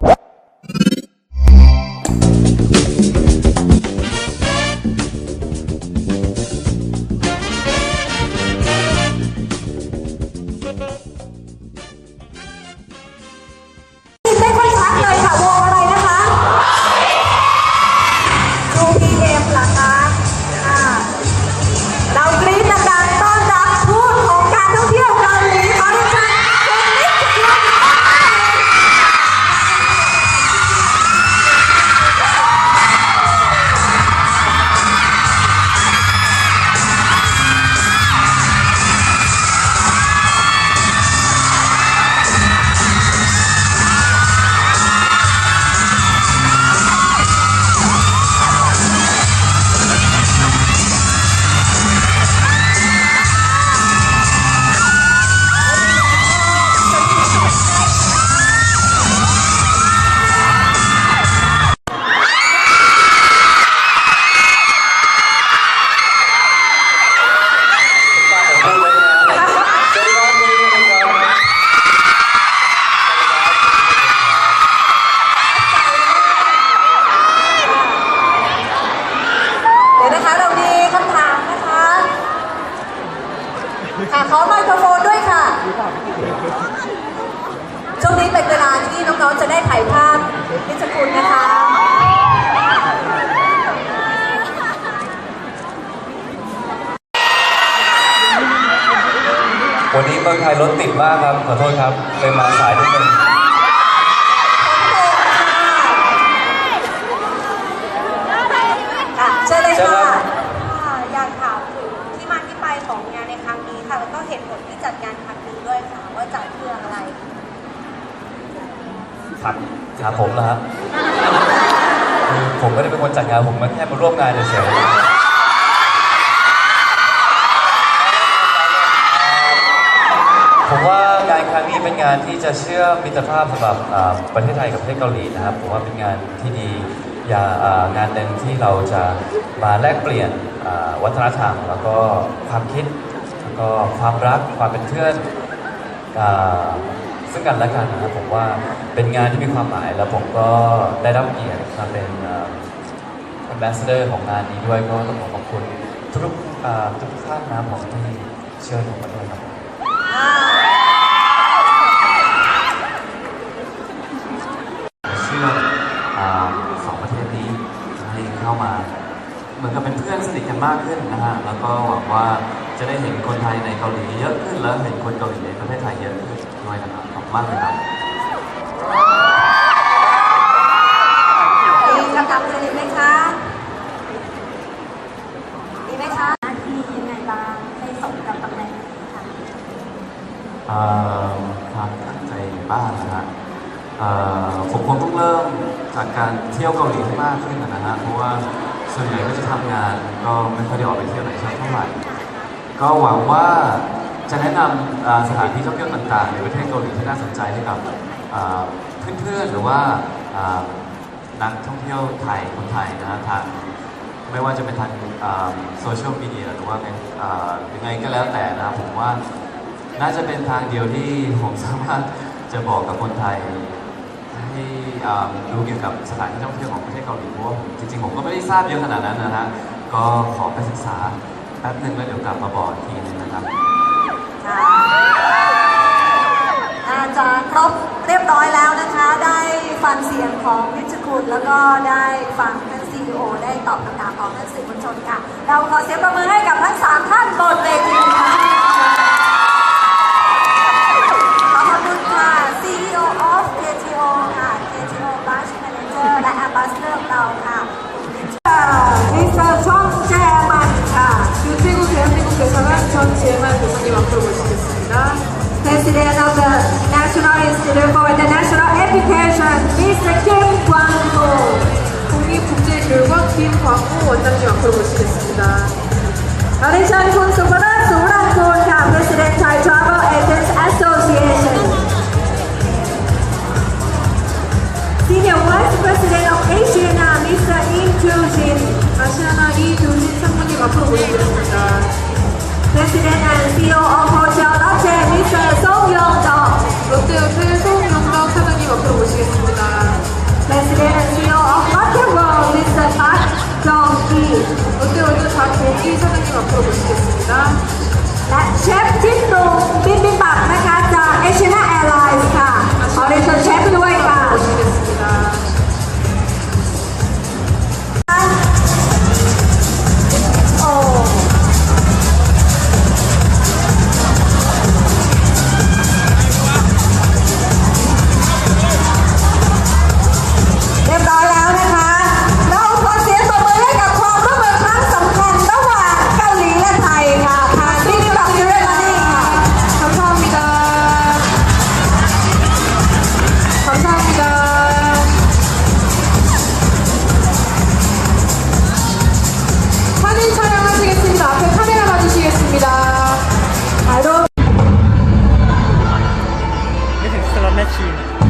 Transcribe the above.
What? ที่น้องๆจะได้ถ่ายภาพนิจคุณนะคะวันนี้เมืองไทยรถติดมากครับ ขอโทษครับเลยมาสายนิดนึง ค่ะเชิญเลย เชิญครั ค่ะ บ ค่ะอยากถามถึงที่มาที่ไปของงานในครั้งนี้ค่ะ แล้วก็เหตุผลที่จัดงานครั้งนี้ด้วยค่ะ ว่าจัดเพื่ออะไร ครับถามผมเหรอฮะคือผมไม่ได้เป็นคนจัดงานผมมาแค่มาร่วมงานเฉยๆผมว่างานครั้งนี้เป็นงานที่จะเชื่อมมิตรภาพสำหรับอ่าประเทศไทยกับประเทศเกาหลีนะครับผมว่าเป็นงานที่ดีอย่างอ่างานหนึ่งที่เราจะมาแลกเปลี่ยนอ่าวัฒนธรรม แล้วก็ความคิดแล้วก็ความรักความเป็นเพื่อนอ่า ซึ่งกันและกันนะครับผมว่าเป็นงานที่มีความหมายแล้วผมก็ได้รับเกียรติมาเป็นแอมบาสเดอร์ของงานนี้ด้วยก็ต้องขอขอบคุณทุกๆทุกท่านนะผมที่เชิญผมมาด้วยครับเชื่อสองประเทศนี้ให้เข้ามา เหมือนกับเป็นเพื่อนสนิทกันมากขึ้นนะฮะแล้วก็หวังว่าจะได้เห็นคนไทยในเกาหลีเยอะขึ้นแล้วเห็นคนเกาหลีในประเทศไทยเยอะขึ้นด้วยนะครับ มากเลยครับมีคำถามอื่นอีกไหมคะมีไหมคะหน้าที่ยังไงบ้างให้สมกับตำแหน่งนี้ค่ะเอ่อความตั้งใจบ้างนะฮะเอ่อผมคงต้องเริ่มจากการเที่ยวเกาหลีให้มากขึ้นนะฮะเพราะว่าส่วนใหญ่ก็จะทำงานก็ไม่ค่อยได้ออกไปเที่ยวไหนสักเท่าไหร่ก็หวังว่า จะแนะนำอ่าสถานที่ท่องเที่ยวต่างๆในประเทศเกาหลีที่น่าสนใจให้กับเพื่อนๆหรือว่านักท่องเที่ยวไทยคนไทยนะฮะทางไม่ว่าจะเป็นทางโซเชียลมีเดียหรือว่าเป็นยังไงก็แล้วแต่นะครับผมว่าน่าจะเป็นทางเดียวที่ผมสามารถจะบอกกับคนไทยให้รู้เกี่ยวกับสถานที่ท่องเที่ยวของประเทศเกาหลีเพราะว่าจริงๆ ผมก็ไม่ได้ทราบเยอะขนาดนั้นนะฮะก็ขอไปศึกษาแป๊บหนึ่งแล้วเดี๋ยวกลับมาบอกอีกทีนึงนะครับ ค่ะอาจารย์ครบเรียบร้อยแล้วนะคะ ได้ฟังเสียงของนิชคุณแล้วก็ได้ฟังท่านซีอได้ตอบคำถามของท่านสื่อมวลชนค่ะ เราขอเสียงประมือให้กับทั้งสามท่านบนเวทีค่ะ 원장님 앞으로 모시겠습니다. 마레시안 소라콘 President Thai Travel Agents Association Senior Vice President of Asiana Mr. Im 상무님 앞으로 모시겠습니다. President and CEO of Machine.